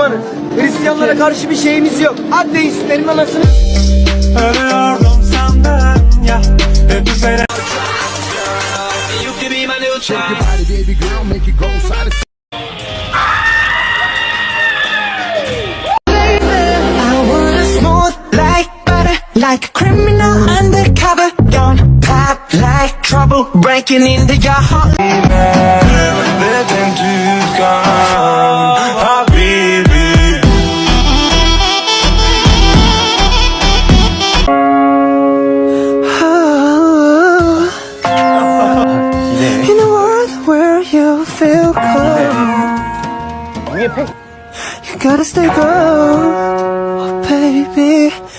Müslümanız. Hristiyanlara karşı bir şeyimiz yok. Ateistlerin anasını... Ölüyordum senden ya Hep üzere I wanna smooth like a criminal undercover. Don't pop like trouble, breaking into your heart. Tükan oh, baby.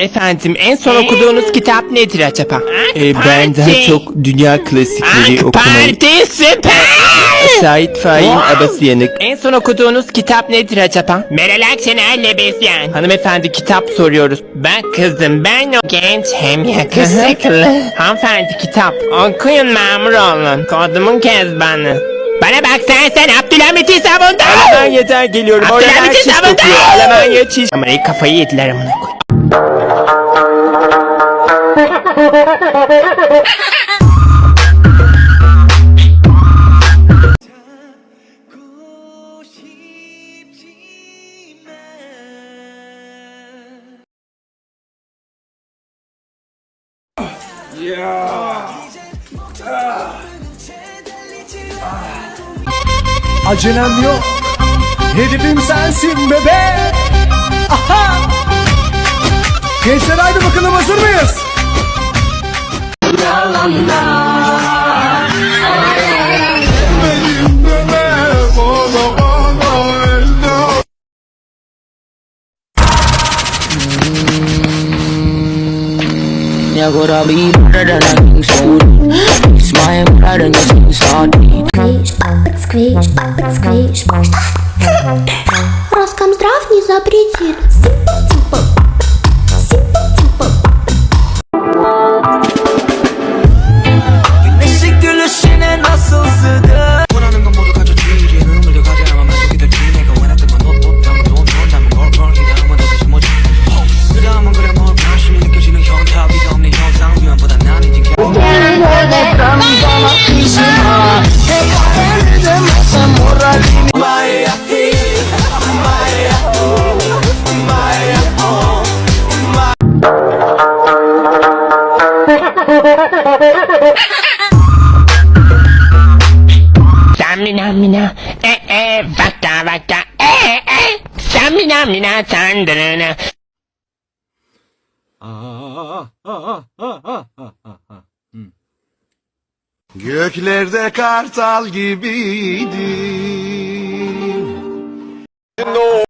Efendim en son okuduğunuz kitap nedir acaba? Ee, ben daha çok dünya klasikleri okumayı... Parti süper! Sait Fahin Abasıyanık. En son okuduğunuz kitap nedir acaba? Meral Akşener'le Besyen. Hanımefendi kitap soruyoruz. Ben kızım ben o genç hem yakışıklı. Hanımefendi kitap. Okuyun memur olun. Kodumun kezbanı. Bana bak sen sen Abdülhamit'i savundun. Alaman yeter geliyorum. Oralar Abdülhamit'i savundun. kokuyor. Almanya çiş. Kamerayı kafayı yediler amına koy. Acelem yok. Hedefim sensin bebe. Aha! Gençler я куда ближе, да на них суд С моим братом я с ним сотни Сквиш, сквиш, сквиш Роскомздрав не запретит 皆さん、だらな。Ah, ah, ah, ah, ah, ah, Göklerde kartal gibiydi. No.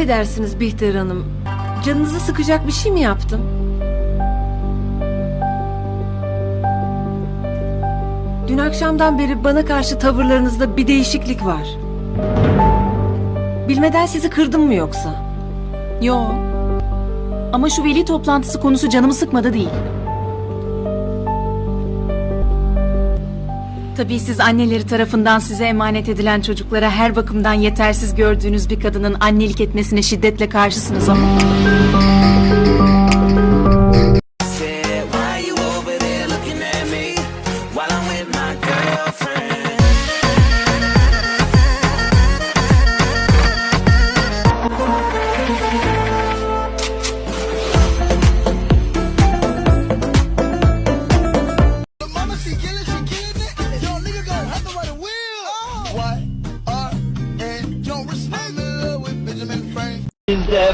Affedersiniz Bihter Hanım. Canınızı sıkacak bir şey mi yaptım? Dün akşamdan beri bana karşı tavırlarınızda bir değişiklik var. Bilmeden sizi kırdım mı yoksa? Yo. Ama şu veli toplantısı konusu canımı sıkmadı değil. Tabii siz anneleri tarafından size emanet edilen çocuklara her bakımdan yetersiz gördüğünüz bir kadının annelik etmesine şiddetle karşısınız ama...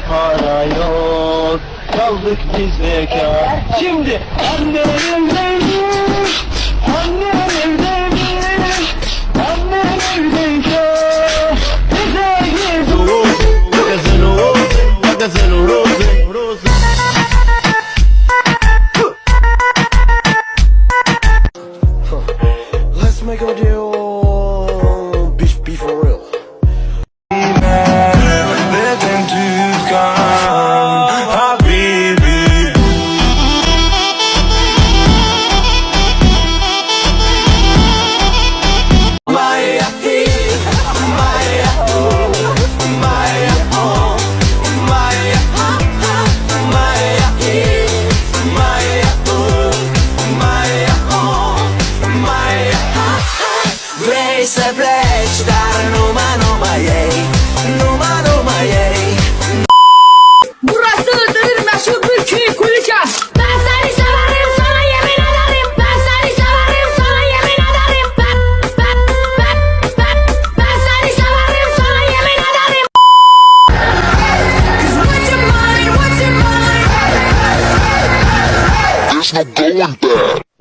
para yok. Kaldık biz bekar Şimdi annemle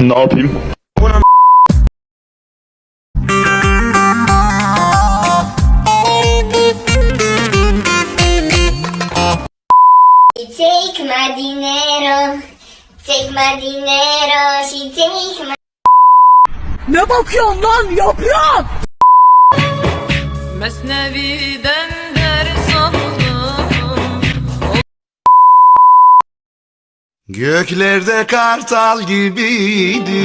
Ne yapayım? Take my dinero, take my dinero, she take my... Ne bakıyorsun lan? Yapıyor! Mesnevi'de Göklerde kartal gibiydi.